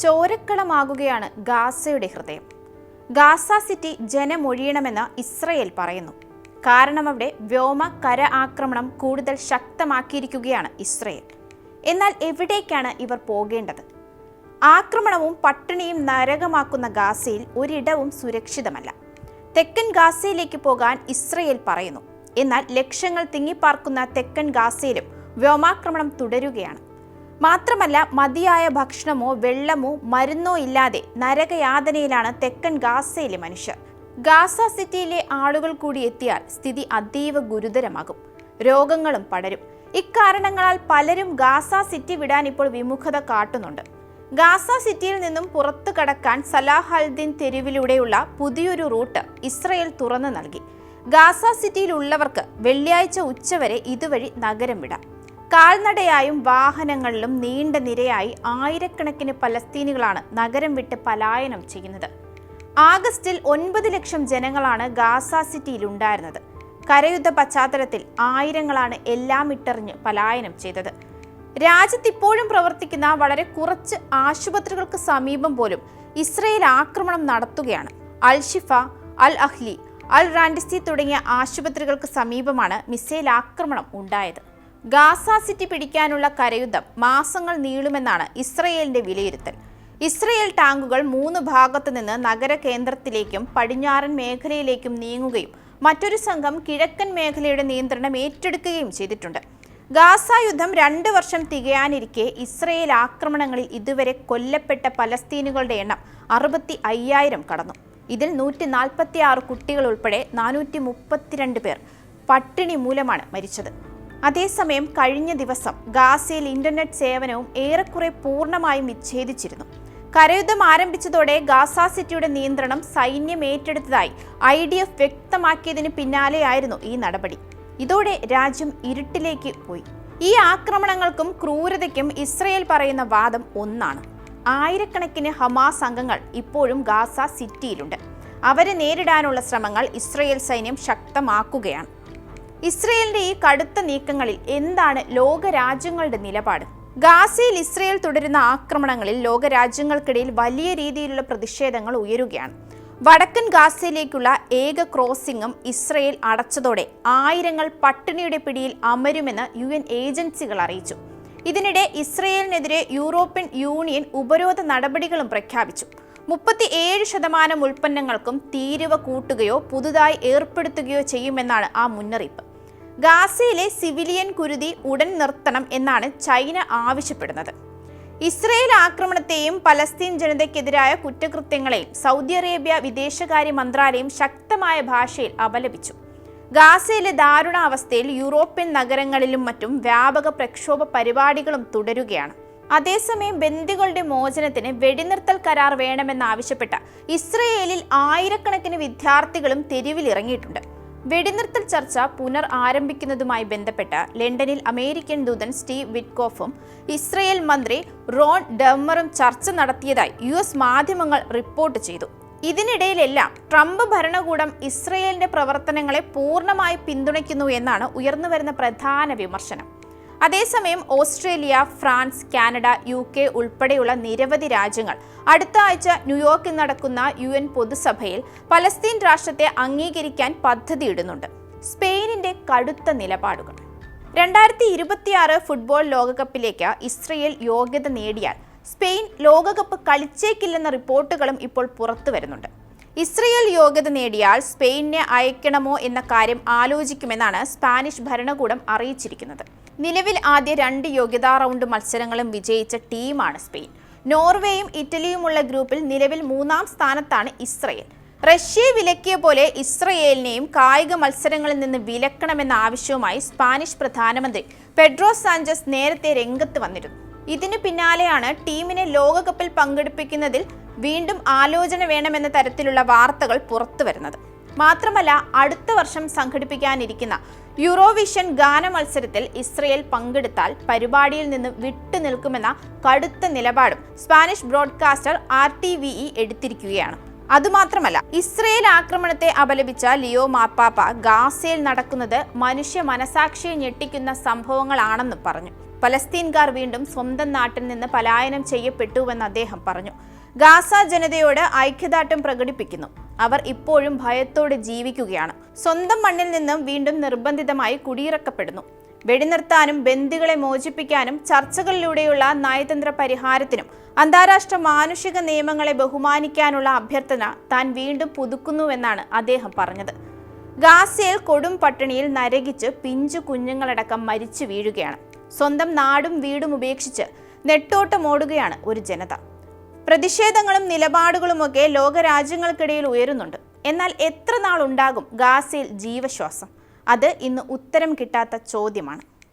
ചോരക്കളമാകുകയാണ് ഗാസയുടെ ഹൃദയം. Gaza city ജനമൊഴിയണമെന്ന് Israel പറയുന്നു. കാരണം അവിടെ വ്യോമ കര ആക്രമണം കൂടുതൽ ശക്തമാക്കിയിരിക്കുകയാണ് ഇസ്രയേൽ. എന്നാൽ എവിടേക്കാണ് ഇവർ പോകേണ്ടത്? ആക്രമണവും പട്ടിണിയും നരകമാക്കുന്ന ഗാസയിൽ ഒരിടവും സുരക്ഷിതമല്ല. തെക്കൻ ഗാസയിലേക്ക് പോകാൻ ഇസ്രയേൽ പറയുന്നു. എന്നാൽ ലക്ഷങ്ങൾ തിങ്ങിപ്പാർക്കുന്ന തെക്കൻ ഗാസയിലും വ്യോമാക്രമണം തുടരുകയാണ്. മാത്രമല്ല മതിയായ ഭക്ഷണമോ വെള്ളമോ മരുന്നോ ഇല്ലാതെ നരകയാതനയിലാണ് തെക്കൻ ഗാസയിലെ മനുഷ്യർ. ഗാസ സിറ്റിയിലെ ആളുകൾ കൂടി എത്തിയാൽ സ്ഥിതി അതീവ ഗുരുതരമാകും. രോഗങ്ങളും പടരും. ഇക്കാരണങ്ങളാൽ പലരും ഗാസ സിറ്റി വിടാൻ ഇപ്പോൾ വിമുഖത കാട്ടുന്നുണ്ട്. ഗാസ സിറ്റിയിൽ നിന്നും പുറത്തു കടക്കാൻ സലാഹ് അൽദീൻ തെരുവിലൂടെയുള്ള പുതിയൊരു റൂട്ട് ഇസ്രയേൽ തുറന്നു നൽകി. ഗാസ സിറ്റിയിലുള്ളവർക്ക് വെള്ളിയാഴ്ച ഉച്ചവരെ ഇതുവഴി നഗരം വിടാം. കാൽനടയായും വാഹനങ്ങളിലും നീണ്ട നിരയായി ആയിരക്കണക്കിന് പലസ്തീനികളാണ് നഗരം വിട്ട് പലായനം ചെയ്യുന്നത്. ആഗസ്റ്റിൽ ഒൻപത് ലക്ഷം ജനങ്ങളാണ് ഗാസ സിറ്റിയിൽ ഉണ്ടായിരുന്നത് കരയുദ്ധ പശ്ചാത്തലത്തിൽ ആയിരങ്ങളാണ് എല്ലാം ഇട്ടെറിഞ്ഞ് പലായനം ചെയ്തത്. രാജ്യത്ത് ഇപ്പോഴും പ്രവർത്തിക്കുന്ന വളരെ കുറച്ച് ആശുപത്രികൾക്ക് സമീപം പോലും ഇസ്രയേൽ ആക്രമണം നടത്തുകയാണ്. അൽ ഷിഫ അൽ അഹ്ലി അൽ റാൻഡിസി തുടങ്ങിയ ആശുപത്രികൾക്ക് സമീപമാണ് മിസൈൽ ആക്രമണം ഉണ്ടായത്. ഗാസ സിറ്റി പിടിക്കാനുള്ള കരയുദ്ധം മാസങ്ങൾ നീളുമെന്നാണ് ഇസ്രയേലിന്റെ വിലയിരുത്തൽ. ഇസ്രയേൽ ടാങ്കുകൾ മൂന്ന് ഭാഗത്തു നിന്ന് നഗര കേന്ദ്രത്തിലേക്കും പടിഞ്ഞാറൻ മേഖലയിലേക്കും നീങ്ങുകയും മറ്റൊരു സംഘം കിഴക്കൻ മേഖലയുടെ നിയന്ത്രണം ഏറ്റെടുക്കുകയും ചെയ്തിട്ടുണ്ട്. ഗാസ യുദ്ധം രണ്ട് വർഷം തികയാനിരിക്കെ ഇസ്രയേൽ ആക്രമണങ്ങളിൽ ഇതുവരെ കൊല്ലപ്പെട്ട പലസ്തീനുകളുടെ എണ്ണം അറുപത്തി അയ്യായിരം കടന്നു. ഇതിൽ നൂറ്റി നാൽപ്പത്തി ആറ് കുട്ടികൾ ഉൾപ്പെടെ നാനൂറ്റി മുപ്പത്തിരണ്ട് പേർ പട്ടിണി മൂലമാണ് മരിച്ചത്. അതേസമയം കഴിഞ്ഞ ദിവസം ഗാസയിൽ ഇന്റർനെറ്റ് സേവനവും ഏറെക്കുറെ പൂർണമായും വിച്ഛേദിച്ചിരുന്നു കരയുദ്ധം ആരംഭിച്ചതോടെ ഗാസ സിറ്റിയുടെ നിയന്ത്രണം സൈന്യം ഏറ്റെടുത്തതായി ഐ ഡി എഫ് വ്യക്തമാക്കിയതിന് പിന്നാലെയായിരുന്നു ഈ നടപടി. ഇതോടെ രാജ്യം ഇരുട്ടിലേക്ക് പോയി. ഈ ആക്രമണങ്ങൾക്കും ക്രൂരതയ്ക്കും ഇസ്രയേൽ പറയുന്ന വാദം ഒന്നാണ്. ആയിരക്കണക്കിന് ഹമാസ് അംഗങ്ങൾ ഇപ്പോഴും ഗാസ സിറ്റിയിലുണ്ട്. അവരെ നേരിടാനുള്ള ശ്രമങ്ങൾ ഇസ്രയേൽ സൈന്യം ശക്തമാക്കുകയാണ്. ഇസ്രയേലിന്റെ ഈ കടുത്ത നീക്കങ്ങളിൽ എന്താണ് ലോകരാജ്യങ്ങളുടെ നിലപാട്? ഗാസയിൽ ഇസ്രയേൽ തുടരുന്ന ആക്രമണങ്ങളിൽ ലോകരാജ്യങ്ങൾക്കിടയിൽ വലിയ രീതിയിലുള്ള പ്രതിഷേധങ്ങൾ ഉയരുകയാണ്. വടക്കൻ ഗാസയിലേക്കുള്ള ഏക ക്രോസിംഗും ഇസ്രയേൽ അടച്ചതോടെ ആയിരങ്ങൾ പട്ടിണിയുടെ പിടിയിൽ അമരുമെന്ന് യു എൻ ഏജൻസികൾ അറിയിച്ചു. ഇതിനിടെ ഇസ്രയേലിനെതിരെ യൂറോപ്യൻ യൂണിയൻ ഉപരോധ നടപടികളും പ്രഖ്യാപിച്ചു. മുപ്പത്തി ഏഴ് ശതമാനം ഉൽപ്പന്നങ്ങൾക്കും തീരുവ കൂട്ടുകയോ പുതുതായി ഏർപ്പെടുത്തുകയോ ചെയ്യുമെന്നാണ് ആ മുന്നറിയിപ്പ്. ഗാസയിലെ സിവിലിയൻ കുരുതി ഉടൻ നിർത്തണം എന്നാണ് ചൈന ആവശ്യപ്പെടുന്നത്. ഇസ്രയേൽ ആക്രമണത്തെയും പലസ്തീൻ ജനതയ്ക്കെതിരായ കുറ്റകൃത്യങ്ങളെയും സൗദി അറേബ്യ വിദേശകാര്യ മന്ത്രാലയം ശക്തമായ ഭാഷയിൽ അപലപിച്ചു. ഗാസയിലെ ദാരുണാവസ്ഥയിൽ യൂറോപ്യൻ നഗരങ്ങളിലും മറ്റും വ്യാപക പ്രക്ഷോഭ പരിപാടികളും തുടരുകയാണ്. അതേസമയം ബന്ദികളുടെ മോചനത്തിന് വെടിനിർത്തൽ കരാർ വേണമെന്നാവശ്യപ്പെട്ട ഇസ്രയേലിൽ ആയിരക്കണക്കിന് വിദ്യാർത്ഥികളും തെരുവിലിറങ്ങിയിട്ടുണ്ട്. വെടിനിർത്തൽ ചർച്ച പുനർ ആരംഭിക്കുന്നതുമായി ബന്ധപ്പെട്ട് ലണ്ടനിൽ അമേരിക്കൻ ദൂതൻ സ്റ്റീവ് വിറ്റ്കോഫും ഇസ്രയേൽ മന്ത്രി റോൺ ഡെമ്മറും ചർച്ച നടത്തിയതായി യു എസ് മാധ്യമങ്ങൾ റിപ്പോർട്ട് ചെയ്തു. ഇതിനിടയിലെല്ലാം ട്രംപ് ഭരണകൂടം ഇസ്രയേലിന്റെ പ്രവർത്തനങ്ങളെ പൂർണമായി പിന്തുണയ്ക്കുന്നു എന്നാണ് ഉയർന്നുവരുന്ന പ്രധാന വിമർശനം. അതേസമയം Australia France Canada U K ഉൾപ്പെടെയുള്ള നിരവധി രാജ്യങ്ങൾ അടുത്ത ആഴ്ച ന്യൂയോർക്കിൽ നടക്കുന്ന യു എൻ പൊതുസഭയിൽ പലസ്തീൻ രാഷ്ട്രത്തെ അംഗീകരിക്കാൻ പദ്ധതിയിടുന്നുണ്ട്. സ്പെയിനിന്റെ കടുത്ത നിലപാടുകൾ. രണ്ടായിരത്തി ഇരുപത്തിയാറ് ഫുട്ബോൾ ലോകകപ്പിലേക്ക് ഇസ്രയേൽ യോഗ്യത നേടിയാൽ സ്പെയിൻ ലോകകപ്പ് കളിച്ചേക്കില്ലെന്ന റിപ്പോർട്ടുകളും ഇപ്പോൾ പുറത്തു വരുന്നുണ്ട് ഇസ്രയേൽ യോഗ്യത നേടിയാൽ സ്പെയിനെ അയക്കണമോ എന്ന കാര്യം ആലോചിക്കുമെന്നാണ് സ്പാനിഷ് ഭരണകൂടം അറിയിച്ചിരിക്കുന്നത്. നിലവിൽ ആദ്യ രണ്ട് യോഗ്യതാ റൗണ്ട് മത്സരങ്ങളും വിജയിച്ച ടീമാണ് സ്പെയിൻ. നോർവേയും ഇറ്റലിയുമുള്ള ഗ്രൂപ്പിൽ നിലവിൽ മൂന്നാം സ്ഥാനത്താണ് ഇസ്രയേൽ. റഷ്യയെ വിലക്കിയ പോലെ ഇസ്രയേലിനെയും കായിക മത്സരങ്ങളിൽ നിന്ന് വിലക്കണമെന്ന ആവശ്യവുമായി സ്പാനിഷ് പ്രധാനമന്ത്രി പെഡ്രോ സാഞ്ചസ് നേരത്തെ രംഗത്ത് വന്നിരുന്നു. ഇതിനു പിന്നാലെയാണ് ടീമിനെ ലോകകപ്പിൽ പങ്കെടുപ്പിക്കുന്നതിൽ വീണ്ടും ആലോചന വേണമെന്ന തരത്തിലുള്ള വാർത്തകൾ പുറത്തു വരുന്നത്. മാത്രമല്ല അടുത്ത വർഷം സംഘടിപ്പിക്കാനിരിക്കുന്ന യൂറോവിഷൻ ഗാന മത്സരത്തിൽ ഇസ്രയേൽ പങ്കെടുത്താൽ പരിപാടിയിൽ നിന്ന് വിട്ടുനിൽക്കുമെന്ന കടുത്ത നിലപാടും Spanish broadcaster R T V E എടുത്തിരിക്കുകയാണ്. അതുമാത്രമല്ല ഇസ്രയേൽ ആക്രമണത്തെ അപലപിച്ച ലിയോ മാർപ്പാപ്പ ഗാസയിൽ നടക്കുന്നത് മനുഷ്യ മനസാക്ഷിയെ ഞെട്ടിക്കുന്ന സംഭവങ്ങളാണെന്ന് പറഞ്ഞു. പലസ്തീൻകാർ വീണ്ടും സ്വന്തം നാട്ടിൽ നിന്ന് പലായനം ചെയ്യപ്പെട്ടുവെന്ന് അദ്ദേഹം പറഞ്ഞു. ഗാസ ജനതയോട് ഐക്യദാർഢ്യം പ്രകടിപ്പിക്കുന്നു. അവർ ഇപ്പോഴും ഭയത്തോടെ ജീവിക്കുകയാണ്. സ്വന്തം മണ്ണിൽ നിന്നും വീണ്ടും നിർബന്ധിതമായി കുടിയിറക്കപ്പെടുന്നു. വെടിനിർത്താനും ബന്ദികളെ മോചിപ്പിക്കാനും ചർച്ചകളിലൂടെയുള്ള നയതന്ത്ര പരിഹാരത്തിനും അന്താരാഷ്ട്ര മാനുഷിക നിയമങ്ങളെ ബഹുമാനിക്കാനുള്ള അഭ്യർത്ഥന താൻ വീണ്ടും പുതുക്കുന്നുവെന്നാണ് അദ്ദേഹം പറഞ്ഞത്. ഗാസയിൽ കൊടും പട്ടിണിയിൽ നരകിച്ച് പിഞ്ചു കുഞ്ഞുങ്ങളടക്കം മരിച്ചു വീഴുകയാണ്. സ്വന്തം നാടും വീടും ഉപേക്ഷിച്ച് നെട്ടോട്ടമോടുകയാണ് ഒരു ജനത. പ്രതിഷേധങ്ങളും നിലപാടുകളുമൊക്കെ ലോകരാജ്യങ്ങൾക്കിടയിൽ ഉയരുന്നുണ്ട്. എന്നാൽ എത്ര നാളുണ്ടാകും ഗാസയിൽ ജീവശ്വാസം? അത് ഇന്ന് ഉത്തരം കിട്ടാത്ത ചോദ്യമാണ്.